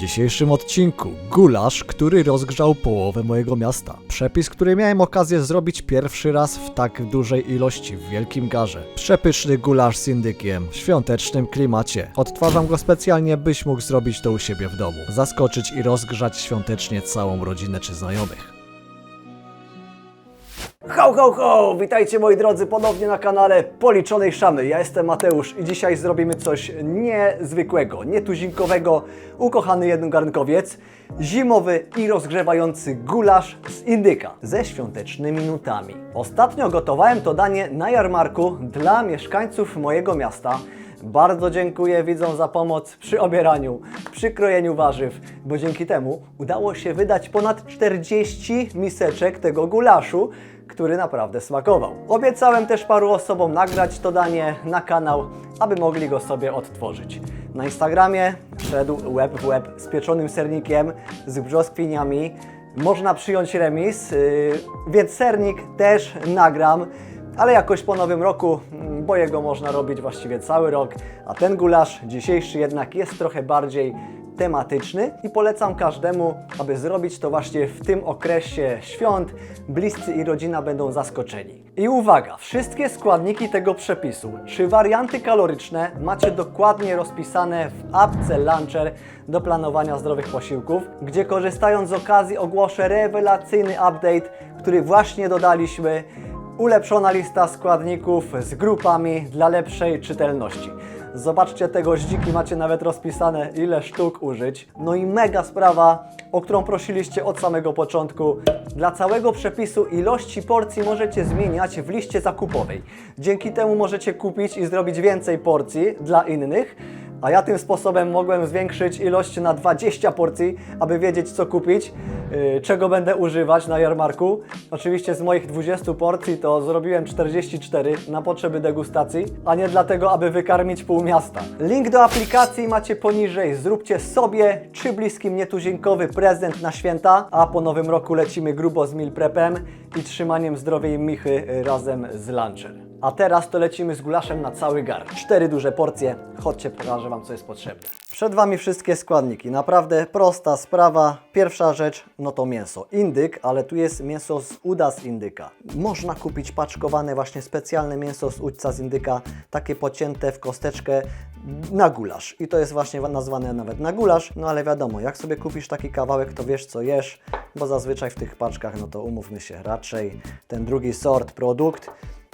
dzisiejszym odcinku gulasz, który rozgrzał połowę mojego miasta. Przepis, który miałem okazję zrobić pierwszy raz w tak dużej ilości w wielkim garze. Przepyszny gulasz z indykiem w świątecznym klimacie. Odtwarzam go specjalnie, byś mógł zrobić to u siebie w domu. Zaskoczyć i rozgrzać świątecznie całą rodzinę czy znajomych. Ho, ho, ho! Witajcie moi drodzy ponownie na kanale Policzonej Szamy. Ja jestem Mateusz i dzisiaj zrobimy coś niezwykłego, nietuzinkowego, ukochany jednogarnkowiec, zimowy i rozgrzewający gulasz z indyka ze świątecznymi nutami. Ostatnio gotowałem to danie na jarmarku dla mieszkańców mojego miasta. Bardzo dziękuję widzom za pomoc przy obieraniu, przy krojeniu warzyw, bo dzięki temu udało się wydać ponad 40 miseczek tego gulaszu, który naprawdę smakował. Obiecałem też paru osobom nagrać to danie na kanał, aby mogli go sobie odtworzyć. Na Instagramie szedł łeb w łeb z pieczonym sernikiem, z brzoskwiniami. Można przyjąć remis, yy, więc sernik też nagram, ale jakoś po nowym roku, mm, bo jego można robić właściwie cały rok, a ten gulasz dzisiejszy jednak jest trochę bardziej tematyczny i polecam każdemu, aby zrobić to właśnie w tym okresie świąt. Bliscy i rodzina będą zaskoczeni. I uwaga, wszystkie składniki tego przepisu, czy warianty kaloryczne macie dokładnie rozpisane w apce Luncher do planowania zdrowych posiłków, gdzie korzystając z okazji ogłoszę rewelacyjny update, który właśnie dodaliśmy. Ulepszona lista składników z grupami dla lepszej czytelności. Zobaczcie te goździki, macie nawet rozpisane ile sztuk użyć. No i mega sprawa, o którą prosiliście od samego początku. Dla całego przepisu ilości porcji możecie zmieniać w liście zakupowej. Dzięki temu możecie kupić i zrobić więcej porcji dla innych. A ja tym sposobem mogłem zwiększyć ilość na 20 porcji, aby wiedzieć co kupić, yy, czego będę używać na jarmarku. Oczywiście z moich 20 porcji to zrobiłem 44 na potrzeby degustacji, a nie dlatego, aby wykarmić pół miasta. Link do aplikacji macie poniżej. Zróbcie sobie czy bliskim nietuzinkowy prezent na święta, a po nowym roku lecimy grubo z meal prepem i trzymaniem zdrowej michy yy, razem z luncher. A teraz to lecimy z gulaszem na cały gar. Cztery duże porcje. Chodźcie, pokażę Wam, co jest potrzebne. Przed Wami wszystkie składniki. Naprawdę prosta sprawa. Pierwsza rzecz, no to mięso. Indyk, ale tu jest mięso z uda z indyka. Można kupić paczkowane właśnie specjalne mięso z udca z indyka, takie pocięte w kosteczkę na gulasz. I to jest właśnie nazwane nawet na gulasz. No ale wiadomo, jak sobie kupisz taki kawałek, to wiesz co jesz, bo zazwyczaj w tych paczkach, no to umówmy się, raczej ten drugi sort, produkt.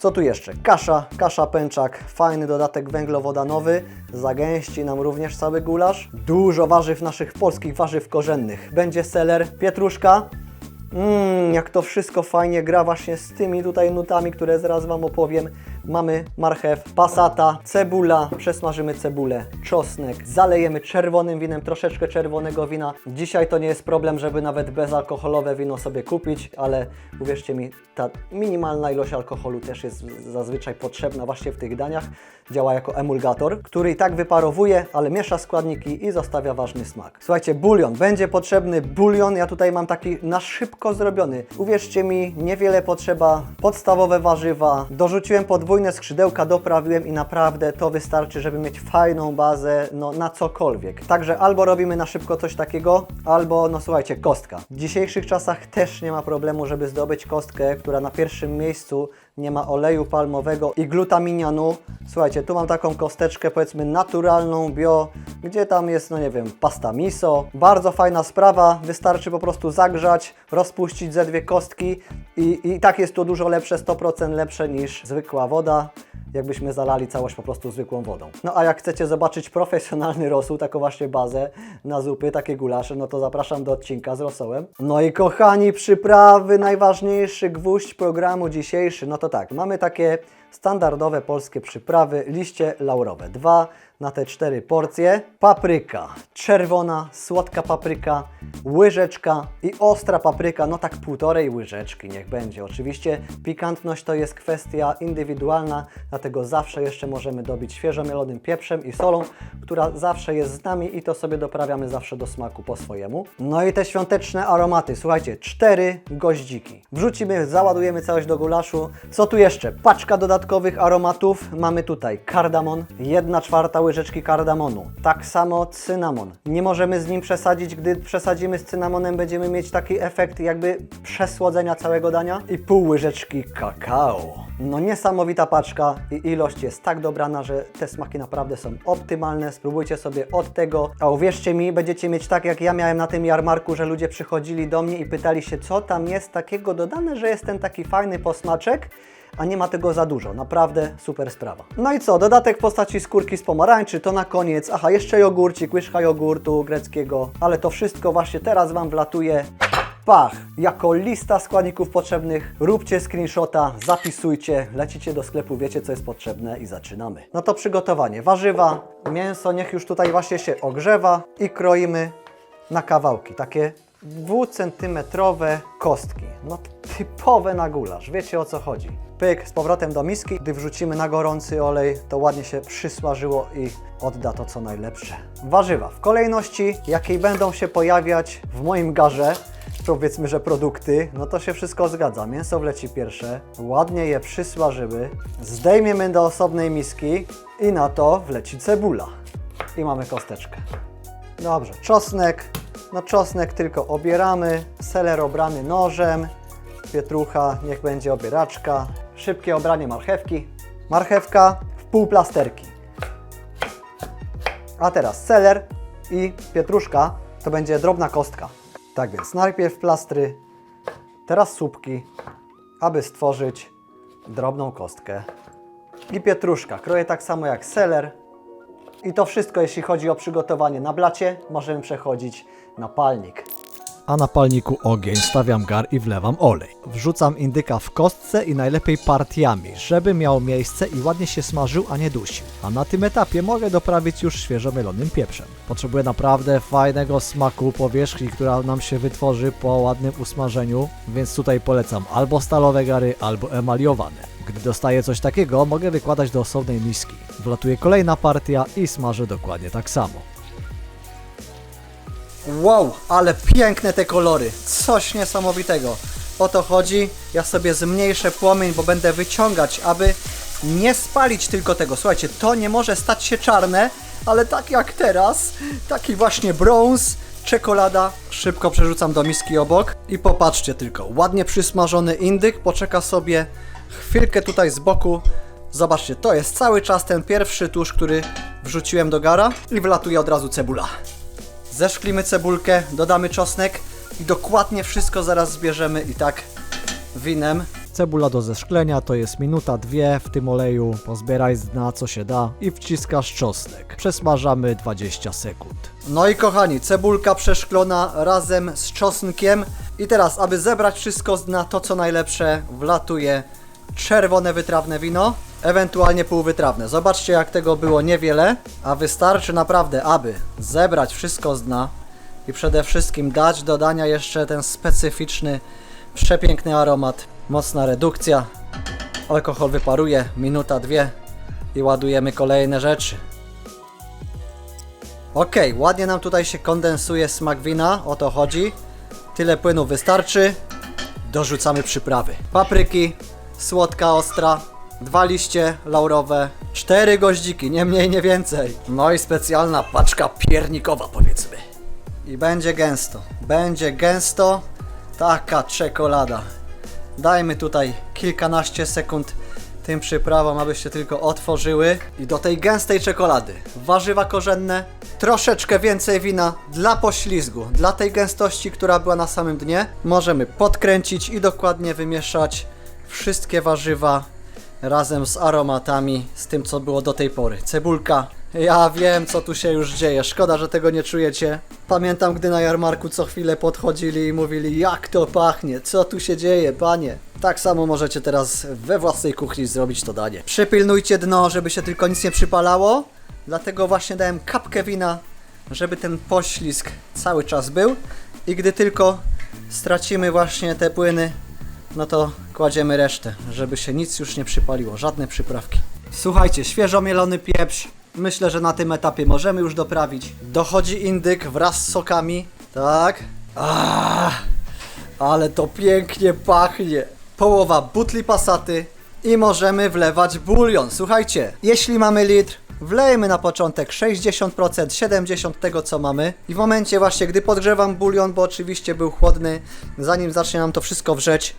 Co tu jeszcze? Kasza, kasza pęczak, fajny dodatek węglowodanowy, zagęści nam również cały gulasz. Dużo warzyw naszych polskich warzyw korzennych. Będzie seler, pietruszka. Mmm, jak to wszystko fajnie gra właśnie z tymi tutaj nutami, które zaraz Wam opowiem. Mamy marchew, pasata, cebula, przesmażymy cebulę, czosnek, zalejemy czerwonym winem, troszeczkę czerwonego wina. Dzisiaj to nie jest problem, żeby nawet bezalkoholowe wino sobie kupić, ale uwierzcie mi, ta minimalna ilość alkoholu też jest zazwyczaj potrzebna właśnie w tych daniach. Działa jako emulgator, który i tak wyparowuje, ale miesza składniki i zostawia ważny smak. Słuchajcie, bulion. Będzie potrzebny bulion. Ja tutaj mam taki na szybko zrobiony. Uwierzcie mi, niewiele potrzeba. Podstawowe warzywa. Dorzuciłem podwójne skrzydełka, doprawiłem i naprawdę to wystarczy, żeby mieć fajną bazę no, na cokolwiek. Także albo robimy na szybko coś takiego, albo no słuchajcie, kostka. W dzisiejszych czasach też nie ma problemu, żeby zdobyć kostkę, która na pierwszym miejscu nie ma oleju palmowego i glutaminianu. Słuchajcie, tu mam taką kosteczkę powiedzmy naturalną, bio, gdzie tam jest, no nie wiem, pasta miso. Bardzo fajna sprawa, wystarczy po prostu zagrzać, rozpuścić ze dwie kostki i, i tak jest to dużo lepsze, 100% lepsze niż zwykła woda jakbyśmy zalali całość po prostu zwykłą wodą. No a jak chcecie zobaczyć profesjonalny rosół, taką właśnie bazę na zupy, takie gulasze, no to zapraszam do odcinka z rosołem. No i kochani, przyprawy, najważniejszy gwóźdź programu dzisiejszy, no to tak, mamy takie standardowe polskie przyprawy, liście laurowe, dwa na te cztery porcje, papryka, czerwona, słodka papryka, łyżeczka i ostra papryka, no tak półtorej łyżeczki niech będzie. Oczywiście pikantność to jest kwestia indywidualna, dlatego zawsze jeszcze możemy dobić świeżo mielonym pieprzem i solą, która zawsze jest z nami i to sobie doprawiamy zawsze do smaku po swojemu. No i te świąteczne aromaty, słuchajcie, cztery goździki. Wrzucimy, załadujemy całość do gulaszu. Co tu jeszcze? Paczka dodatkowych aromatów. Mamy tutaj kardamon, jedna czwarta łyżeczka łyżeczki kardamonu. Tak samo cynamon. Nie możemy z nim przesadzić, gdy przesadzimy z cynamonem, będziemy mieć taki efekt jakby przesłodzenia całego dania. I pół łyżeczki kakao. No niesamowita paczka i ilość jest tak dobrana, że te smaki naprawdę są optymalne. Spróbujcie sobie od tego, a uwierzcie mi, będziecie mieć tak jak ja miałem na tym jarmarku, że ludzie przychodzili do mnie i pytali się, co tam jest takiego dodane, że jest ten taki fajny posmaczek a nie ma tego za dużo. Naprawdę super sprawa. No i co? Dodatek w postaci skórki z pomarańczy to na koniec. Aha, jeszcze jogurcik, łyżka jogurtu greckiego, ale to wszystko właśnie teraz Wam wlatuje. Pach! Jako lista składników potrzebnych, róbcie screenshota, zapisujcie, lecicie do sklepu, wiecie co jest potrzebne i zaczynamy. No to przygotowanie. Warzywa, mięso niech już tutaj właśnie się ogrzewa i kroimy na kawałki, takie dwucentymetrowe kostki. No typowe na gulasz, wiecie o co chodzi. Pyk z powrotem do miski, gdy wrzucimy na gorący olej, to ładnie się przysmażyło i odda to co najlepsze. Warzywa w kolejności, jakiej będą się pojawiać w moim garze, powiedzmy, że produkty, no to się wszystko zgadza. Mięso wleci pierwsze, ładnie je przysmażymy, zdejmiemy do osobnej miski i na to wleci cebula. I mamy kosteczkę. Dobrze, czosnek. No czosnek tylko obieramy, seler obrany nożem, pietrucha niech będzie obieraczka, szybkie obranie marchewki, marchewka w pół plasterki. A teraz seler i pietruszka to będzie drobna kostka. Tak więc najpierw plastry, teraz słupki, aby stworzyć drobną kostkę. I pietruszka kroję tak samo jak seler, i to wszystko, jeśli chodzi o przygotowanie na blacie, możemy przechodzić na palnik. A na palniku ogień, stawiam gar i wlewam olej. Wrzucam indyka w kostce i najlepiej partiami, żeby miał miejsce i ładnie się smażył, a nie dusił. A na tym etapie mogę doprawić już świeżo mielonym pieprzem. Potrzebuję naprawdę fajnego smaku powierzchni, która nam się wytworzy po ładnym usmażeniu, więc tutaj polecam albo stalowe gary, albo emaliowane. Gdy dostaję coś takiego, mogę wykładać do osobnej miski. Wlatuje kolejna partia i smażę dokładnie tak samo. Wow, ale piękne te kolory. Coś niesamowitego. O to chodzi. Ja sobie zmniejszę płomień, bo będę wyciągać, aby nie spalić tylko tego. Słuchajcie, to nie może stać się czarne, ale tak jak teraz, taki właśnie brąz, czekolada. Szybko przerzucam do miski obok i popatrzcie tylko. Ładnie przysmażony indyk poczeka sobie chwilkę tutaj z boku. Zobaczcie, to jest cały czas ten pierwszy tusz, który wrzuciłem do gara i wlatuje od razu cebula. Zeszklimy cebulkę, dodamy czosnek i dokładnie wszystko zaraz zbierzemy i tak winem. Cebula do zeszklenia to jest minuta, dwie w tym oleju, pozbieraj z dna co się da i wciskasz czosnek. Przesmażamy 20 sekund. No i kochani, cebulka przeszklona razem z czosnkiem. I teraz, aby zebrać wszystko z dna, to co najlepsze, wlatuje czerwone wytrawne wino, ewentualnie półwytrawne. Zobaczcie, jak tego było niewiele, a wystarczy naprawdę, aby zebrać wszystko z dna i przede wszystkim dać do dania jeszcze ten specyficzny, przepiękny aromat. Mocna redukcja, alkohol wyparuje, minuta, dwie i ładujemy kolejne rzeczy. Okej, ładnie nam tutaj się kondensuje smak wina, o to chodzi. Tyle płynu wystarczy. Dorzucamy przyprawy. Papryki, słodka, ostra, dwa liście laurowe, cztery goździki, nie mniej, nie więcej. No i specjalna paczka piernikowa powiedzmy. I będzie gęsto, będzie gęsto, taka czekolada. Dajmy tutaj kilkanaście sekund tym przyprawom, aby się tylko otworzyły. I do tej gęstej czekolady warzywa korzenne, troszeczkę więcej wina dla poślizgu, dla tej gęstości, która była na samym dnie. Możemy podkręcić i dokładnie wymieszać wszystkie warzywa razem z aromatami, z tym co było do tej pory. Cebulka. Ja wiem, co tu się już dzieje. Szkoda, że tego nie czujecie. Pamiętam, gdy na jarmarku co chwilę podchodzili i mówili, jak to pachnie, co tu się dzieje, panie. Tak samo możecie teraz we własnej kuchni zrobić to danie. Przypilnujcie dno, żeby się tylko nic nie przypalało. Dlatego właśnie dałem kapkę wina, żeby ten poślizg cały czas był. I gdy tylko stracimy właśnie te płyny, no to kładziemy resztę, żeby się nic już nie przypaliło, żadne przyprawki. Słuchajcie, świeżo mielony pieprz. Myślę, że na tym etapie możemy już doprawić. Dochodzi indyk wraz z sokami. Tak. Ah, ale to pięknie pachnie. Połowa butli pasaty i możemy wlewać bulion. Słuchajcie, jeśli mamy litr, Wlejmy na początek 60%, 70% tego co mamy. I w momencie właśnie, gdy podgrzewam bulion, bo oczywiście był chłodny, zanim zacznie nam to wszystko wrzeć,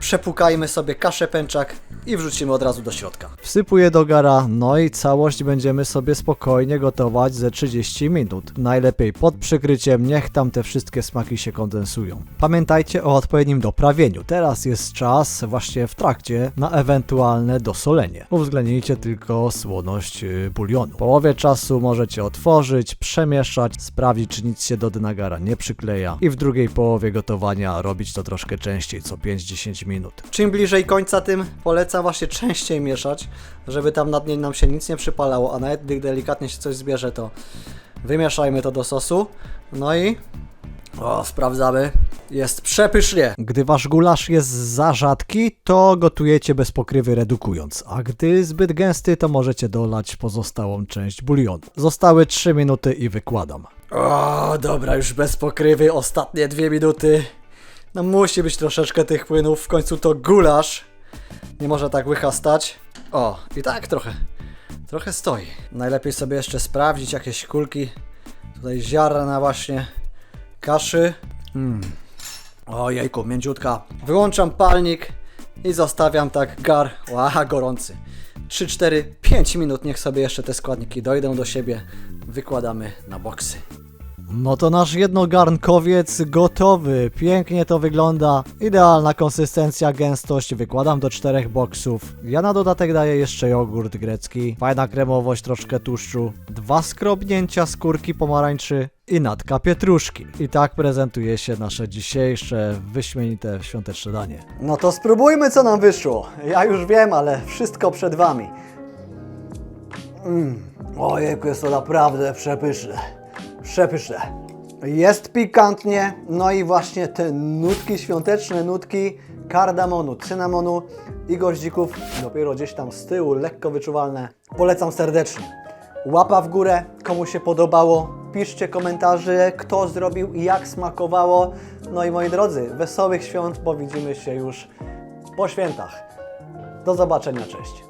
przepłukajmy sobie kaszę pęczak i wrzucimy od razu do środka. Wsypuję do gara, no i całość będziemy sobie spokojnie gotować ze 30 minut. Najlepiej pod przykryciem, niech tam te wszystkie smaki się kondensują. Pamiętajcie o odpowiednim doprawieniu. Teraz jest czas, właśnie w trakcie, na ewentualne dosolenie. Uwzględnijcie tylko słoność y, bulionu. W połowie czasu możecie otworzyć, przemieszać, sprawdzić czy nic się do dna gara nie przykleja i w drugiej połowie gotowania robić to troszkę częściej, co 5-10 minut. Czym bliżej końca, tym polecam właśnie częściej mieszać, żeby tam na dnie nam się nic nie przypalało, a nawet gdy delikatnie się coś zbierze, to wymieszajmy to do sosu. No i o, sprawdzamy. Jest przepysznie. Gdy wasz gulasz jest za rzadki, to gotujecie bez pokrywy redukując, a gdy zbyt gęsty, to możecie dolać pozostałą część bulionu. Zostały 3 minuty i wykładam. O, dobra, już bez pokrywy, ostatnie dwie minuty. No musi być troszeczkę tych płynów, w końcu to gulasz. Nie może tak wychastać. O, i tak trochę, trochę stoi. Najlepiej sobie jeszcze sprawdzić jakieś kulki. Tutaj ziarna właśnie kaszy. Mm. O jejku, mięciutka. Wyłączam palnik i zostawiam tak gar, ła, gorący. 3, 4, 5 minut, niech sobie jeszcze te składniki dojdą do siebie. Wykładamy na boksy. No to nasz jednogarnkowiec gotowy. Pięknie to wygląda. Idealna konsystencja, gęstość. Wykładam do czterech boksów. Ja na dodatek daję jeszcze jogurt grecki. Fajna kremowość, troszkę tłuszczu. Dwa skrobnięcia skórki pomarańczy i natka pietruszki. I tak prezentuje się nasze dzisiejsze wyśmienite świąteczne danie. No to spróbujmy, co nam wyszło. Ja już wiem, ale wszystko przed Wami. Mm. Ojejku, jest to naprawdę przepyszne. Przepyszne. Jest pikantnie, no i właśnie te nutki, świąteczne nutki kardamonu, cynamonu i goździków dopiero gdzieś tam z tyłu, lekko wyczuwalne. Polecam serdecznie. Łapa w górę, komu się podobało. Piszcie komentarze, kto zrobił i jak smakowało. No i moi drodzy, wesołych świąt, bo widzimy się już po świętach. Do zobaczenia, cześć.